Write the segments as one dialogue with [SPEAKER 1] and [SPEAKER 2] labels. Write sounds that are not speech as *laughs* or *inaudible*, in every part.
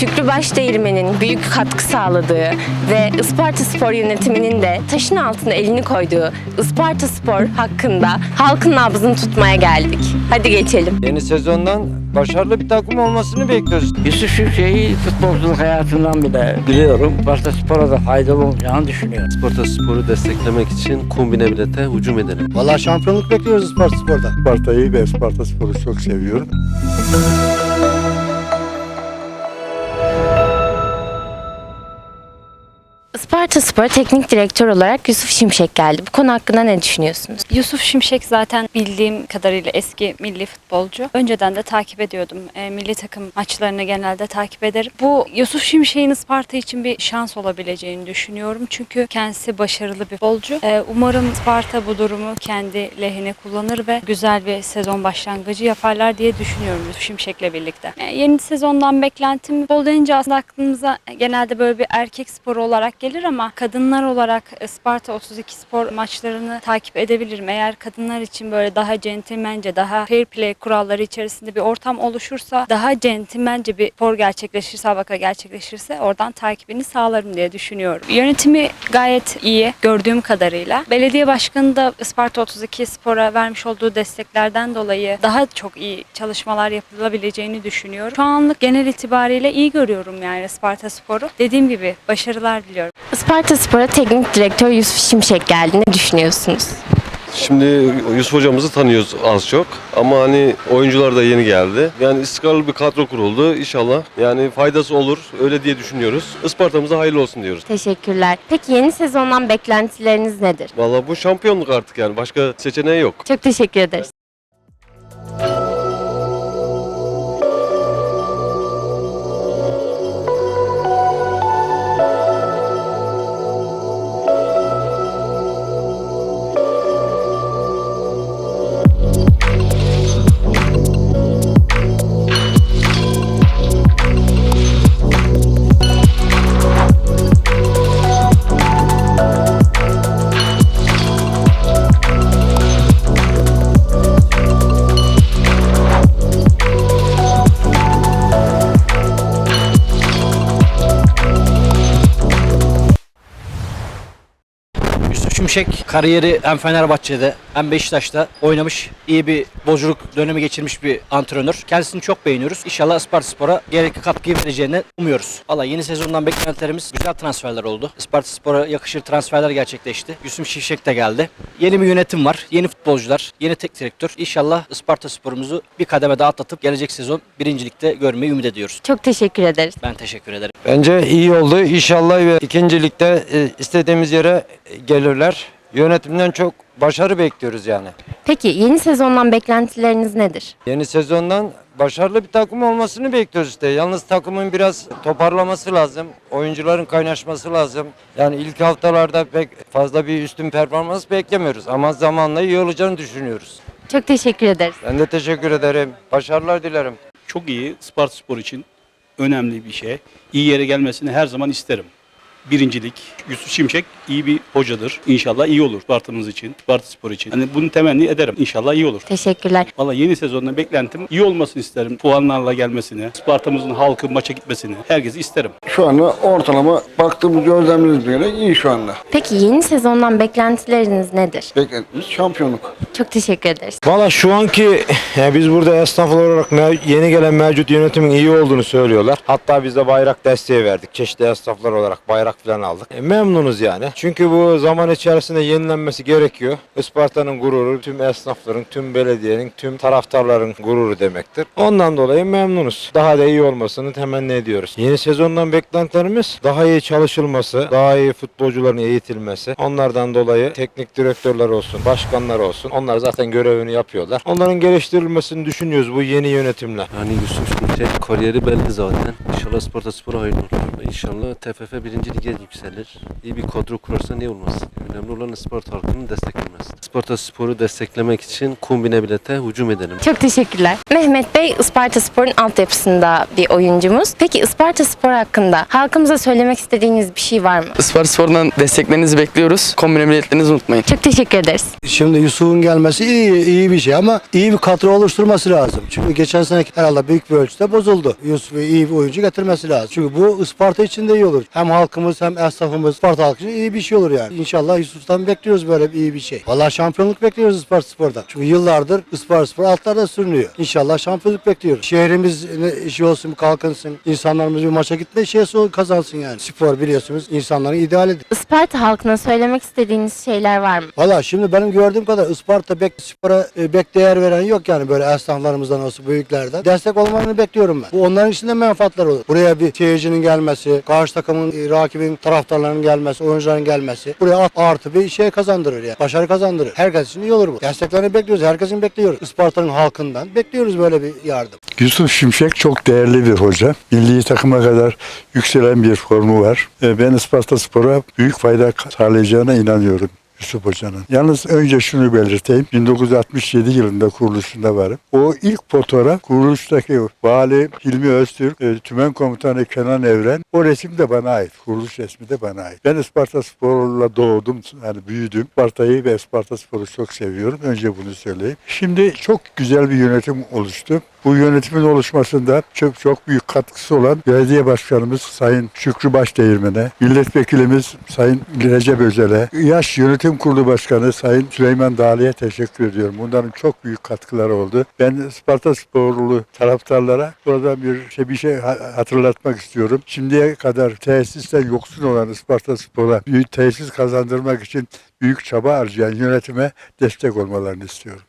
[SPEAKER 1] Şükrü Başdeğirmen'in büyük katkı sağladığı ve Isparta Spor yönetiminin de taşın altına elini koyduğu Isparta Spor hakkında halkın nabzını tutmaya geldik. Hadi geçelim.
[SPEAKER 2] Yeni sezondan başarılı bir takım olmasını bekliyoruz.
[SPEAKER 3] Yusuf Şimşek'i futbolculuk hayatından bile biliyorum. Sparta Spor'a da faydalı olacağını düşünüyorum.
[SPEAKER 4] Sparta Spor'u desteklemek için kombine bilete hücum edelim.
[SPEAKER 5] Valla şampiyonluk bekliyoruz Sparta Spor'da. Sparta'yı ve Sparta Spor'u çok seviyorum.
[SPEAKER 1] Isparta Spor Teknik Direktör olarak Yusuf Şimşek geldi. Bu konu hakkında ne düşünüyorsunuz?
[SPEAKER 6] Yusuf Şimşek zaten bildiğim kadarıyla eski milli futbolcu. Önceden de takip ediyordum. E, milli takım maçlarını genelde takip ederim. Bu Yusuf Şimşek'in Isparta için bir şans olabileceğini düşünüyorum. Çünkü kendisi başarılı bir futbolcu. E, umarım Isparta bu durumu kendi lehine kullanır ve güzel bir sezon başlangıcı yaparlar diye düşünüyorum Yusuf Şimşek'le birlikte. E, yeni sezondan beklentim futbol deyince aslında aklımıza genelde böyle bir erkek sporu olarak gelir ama kadınlar olarak Isparta 32 spor maçlarını takip edebilirim. Eğer kadınlar için böyle daha centilmence, daha fair play kuralları içerisinde bir ortam oluşursa, daha centilmence bir spor gerçekleşirse, sabaka gerçekleşirse oradan takibini sağlarım diye düşünüyorum. Yönetimi gayet iyi gördüğüm kadarıyla. Belediye başkanı da Isparta 32 spora vermiş olduğu desteklerden dolayı daha çok iyi çalışmalar yapılabileceğini düşünüyorum. Şu anlık genel itibariyle iyi görüyorum yani Isparta Spor'u. Dediğim gibi başarılar diliyorum.
[SPEAKER 1] Isparta Spor'a Teknik Direktör Yusuf Şimşek geldi. Ne düşünüyorsunuz?
[SPEAKER 4] Şimdi Yusuf hocamızı tanıyoruz az çok ama hani oyuncular da yeni geldi. Yani istikrarlı bir kadro kuruldu inşallah. Yani faydası olur öyle diye düşünüyoruz. Isparta'mıza hayırlı olsun diyoruz.
[SPEAKER 1] Teşekkürler. Peki yeni sezondan beklentileriniz nedir?
[SPEAKER 4] Vallahi bu şampiyonluk artık yani başka seçeneği yok.
[SPEAKER 1] Çok teşekkür ederiz.
[SPEAKER 7] Şimşek kariyeri hem Fenerbahçe'de hem Beşiktaş'ta oynamış, iyi bir bolculuk dönemi geçirmiş bir antrenör. Kendisini çok beğeniyoruz. İnşallah Isparta Spor'a gerekli katkıyı vereceğini umuyoruz. Valla yeni sezondan beklentilerimiz güzel transferler oldu. Isparta Spor'a yakışır transferler gerçekleşti. Yusuf Şimşek de geldi. Yeni bir yönetim var, yeni futbolcular, yeni tek direktör. İnşallah Isparta Spor'umuzu bir kademe daha atlatıp gelecek sezon birincilikte görmeyi ümit ediyoruz.
[SPEAKER 1] Çok teşekkür ederiz.
[SPEAKER 7] Ben teşekkür ederim.
[SPEAKER 2] Bence iyi oldu. İnşallah ve ikincilikte e, istediğimiz yere gelirler. Yönetimden çok başarı bekliyoruz yani.
[SPEAKER 1] Peki yeni sezondan beklentileriniz nedir?
[SPEAKER 2] Yeni sezondan başarılı bir takım olmasını bekliyoruz işte. Yalnız takımın biraz toparlaması lazım. Oyuncuların kaynaşması lazım. Yani ilk haftalarda pek fazla bir üstün performans beklemiyoruz. Ama zamanla iyi olacağını düşünüyoruz.
[SPEAKER 1] Çok teşekkür ederiz.
[SPEAKER 2] Ben de teşekkür ederim. Başarılar dilerim.
[SPEAKER 8] çok iyi Sparta Spor için önemli bir şey. İyi yere gelmesini her zaman isterim. Birincilik. Yusuf Şimşek iyi bir hocadır. İnşallah iyi olur Sparta'mız için, Sparta Spor için. Hani bunu temenni ederim. İnşallah iyi olur.
[SPEAKER 1] Teşekkürler.
[SPEAKER 8] Valla yeni sezonda beklentim iyi olmasını isterim. Puanlarla gelmesini, Sparta'mızın halkı maça gitmesini. Herkesi isterim.
[SPEAKER 5] Şu anda ortalama baktığımız gözlemlerimiz göre iyi şu anda.
[SPEAKER 1] Peki yeni sezondan beklentileriniz nedir?
[SPEAKER 5] Beklentimiz şampiyonluk.
[SPEAKER 1] Çok teşekkür ederiz.
[SPEAKER 9] Valla şu anki yani biz burada esnaf olarak yeni gelen mevcut yönetimin iyi olduğunu söylüyorlar. Hatta biz de bayrak desteği verdik. Çeşitli esnaflar olarak bayrak falan aldık. E, memnunuz yani. Çünkü bu zaman içerisinde yenilenmesi gerekiyor. Isparta'nın gururu tüm esnafların, tüm belediyenin, tüm taraftarların gururu demektir. Ondan dolayı memnunuz. Daha da iyi olmasını temenni ediyoruz. Yeni sezondan beklentilerimiz daha iyi çalışılması, daha iyi futbolcuların eğitilmesi. Onlardan dolayı teknik direktörler olsun, başkanlar olsun. Onlar zaten görevini yapıyorlar. Onların geliştirilmesini düşünüyoruz bu yeni yönetimle.
[SPEAKER 4] Yani Yusuf Şimşek kariyeri belli zaten. İnşallah Sparta Spor'a hayırlı olur. İnşallah TFF birinci lige yükselir. İyi bir kadro kurarsa ne olmaz.
[SPEAKER 10] Önemli olan Isparta halkının desteklenmesi. Isparta Spor'u desteklemek için kombine bilete hücum edelim.
[SPEAKER 1] Çok teşekkürler. Mehmet Bey Isparta Spor'un altyapısında bir oyuncumuz. Peki Isparta Spor hakkında halkımıza söylemek istediğiniz bir şey var mı?
[SPEAKER 11] Isparta Spor'dan desteklerinizi bekliyoruz. Kombine biletlerinizi unutmayın.
[SPEAKER 1] Çok teşekkür ederiz.
[SPEAKER 12] Şimdi Yusuf'un gelmesi iyi, iyi bir şey ama iyi bir kadro oluşturması lazım. Çünkü geçen sene herhalde büyük bir ölçüde bozuldu. Yusuf'u iyi bir oyuncu getirmesi lazım. Çünkü bu Isparta için de iyi olur. Hem halkımız hem esnafımız Isparta halkı için iyi bir şey olur yani. İnşallah Yusuf'tan bekliyoruz böyle bir iyi bir şey. Vallahi şampiyonluk bekliyoruz Isparta Spor'dan. Çünkü yıllardır Isparta Spor altlarda sürünüyor. İnşallah şampiyonluk bekliyoruz. Şehrimiz işi olsun, kalkınsın. İnsanlarımız bir maça gitme şeysi kazansın yani. Spor biliyorsunuz insanların idealidir.
[SPEAKER 1] Isparta halkına söylemek istediğiniz şeyler var mı?
[SPEAKER 12] Valla şimdi benim gördüğüm kadar Isparta bek spora e, bek değer veren yok yani böyle esnaflarımızdan olsun büyüklerden. Destek olmalarını bekliyorum ben. Bu onların için de menfaatler olur. Buraya bir seyircinin gelmesi, karşı takımın, e, rakibin taraftarlarının gelmesi, oyuncuların gelmesi buraya artı bir şey kazandırır yani. Başarı kazandırır. Herkes için iyi olur bu. Desteklerini bekliyoruz. Herkesin bekliyoruz. Isparta'nın halkından bekliyoruz böyle bir yardım.
[SPEAKER 13] Yusuf Şimşek çok değerli bir hoca. Milli takıma kadar yükselen bir formu var. E, Ben Isparta Spor'a büyük fayda sağlayacağına inanıyorum. Yusuf Hoca'nın. Yalnız önce şunu belirteyim. 1967 yılında kuruluşunda varım. O ilk fotoğraf kuruluştaki vali Hilmi Öztürk, e, tümen komutanı Kenan Evren. O resim de bana ait. Kuruluş resmi de bana ait. Ben Isparta Spor'la doğdum. Yani büyüdüm. Isparta'yı ve Isparta Spor'u çok seviyorum. Önce bunu söyleyeyim. Şimdi çok güzel bir yönetim oluştu. Bu yönetimin oluşmasında çok çok büyük katkısı olan belediye başkanımız Sayın Şükrü Başdeğirmen'e, milletvekilimiz Sayın Recep Özel'e, yaş yönetim kurulu başkanı Sayın Süleyman Dağlı'ya teşekkür ediyorum. Bunların çok büyük katkıları oldu. Ben Sparta Sporlu taraftarlara burada bir şey, bir şey ha- hatırlatmak istiyorum. Şimdiye kadar tesisten yoksun olan Isparta Spor'a büyük tesis kazandırmak için büyük çaba harcayan yönetime destek olmalarını istiyorum.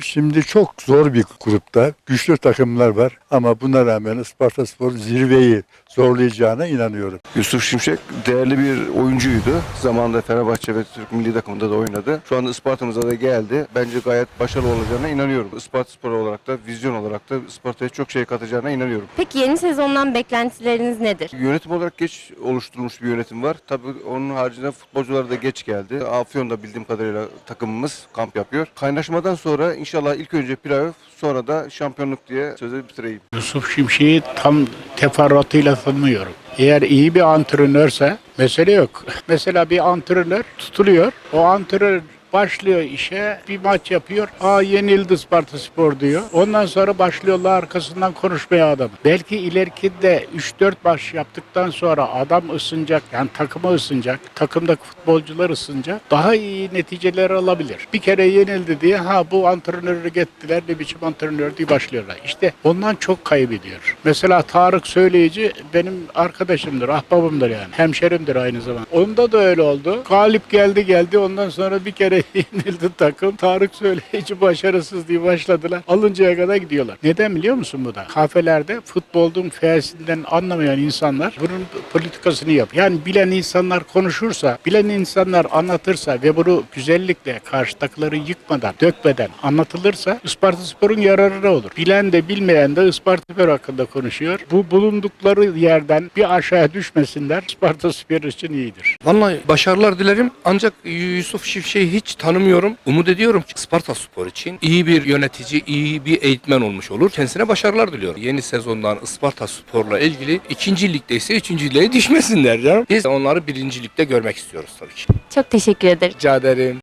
[SPEAKER 13] Şimdi çok zor bir grupta güçlü takımlar var ama buna rağmen Isparta Spor zirveyi zorlayacağına inanıyorum.
[SPEAKER 14] Yusuf Şimşek değerli bir oyuncuydu. Zamanında Fenerbahçe ve Türk milli takımında da oynadı. Şu anda Isparta'mıza da geldi. Bence gayet başarılı olacağına inanıyorum. Isparta Spor olarak da, vizyon olarak da Isparta'ya çok şey katacağına inanıyorum.
[SPEAKER 1] Peki yeni sezondan beklentileriniz nedir?
[SPEAKER 14] Yönetim olarak geç oluşturulmuş bir yönetim var. Tabii onun haricinde futbolcular da geç geldi. Afyon'da bildiğim kadarıyla takımımız kamp yapıyor. Kaynaşmadan sonra inşallah ilk önce playoff sonra da şampiyonluk diye sözü bitireyim.
[SPEAKER 15] Yusuf Şimşek'i tam teferruatıyla tanımıyorum. Eğer iyi bir antrenörse mesele yok. *laughs* Mesela bir antrenör tutuluyor. O antrenör başlıyor işe bir maç yapıyor. Aa yenildi Sparta Spor diyor. Ondan sonra başlıyorlar arkasından konuşmaya adam. Belki ileriki de 3-4 maç yaptıktan sonra adam ısınacak yani takıma ısınacak. Takımdaki futbolcular ısınacak. Daha iyi neticeler alabilir. Bir kere yenildi diye ha bu antrenörü gettiler ne biçim antrenör diye başlıyorlar. İşte ondan çok kaybediyor. Mesela Tarık Söyleyici benim arkadaşımdır, ahbabımdır yani. Hemşerimdir aynı zamanda. Onda da öyle oldu. Galip geldi geldi ondan sonra bir kere *laughs* yenildi takım. Tarık Söyleyici başarısız diye başladılar. Alıncaya kadar gidiyorlar. Neden biliyor musun bu da? Kafelerde futbolun feysinden anlamayan insanlar bunun politikasını yap. Yani bilen insanlar konuşursa, bilen insanlar anlatırsa ve bunu güzellikle karşıdakileri yıkmadan, dökmeden anlatılırsa Isparta Spor'un yararına olur. Bilen de bilmeyen de Isparta Spor hakkında konuşuyor. Bu bulundukları yerden bir aşağıya düşmesinler. Isparta Spor için iyidir.
[SPEAKER 11] Vallahi başarılar dilerim ancak Yusuf Şimşek'i hiç tanımıyorum. Umut ediyorum ki Sparta Spor için iyi bir yönetici, iyi bir eğitmen olmuş olur. Kendisine başarılar diliyorum. Yeni sezondan Sparta Spor'la ilgili ikinci ligde ise üçüncü lige düşmesinler canım. Biz onları birinci ligde görmek istiyoruz tabii ki.
[SPEAKER 1] Çok teşekkür ederim.
[SPEAKER 11] Rica ederim.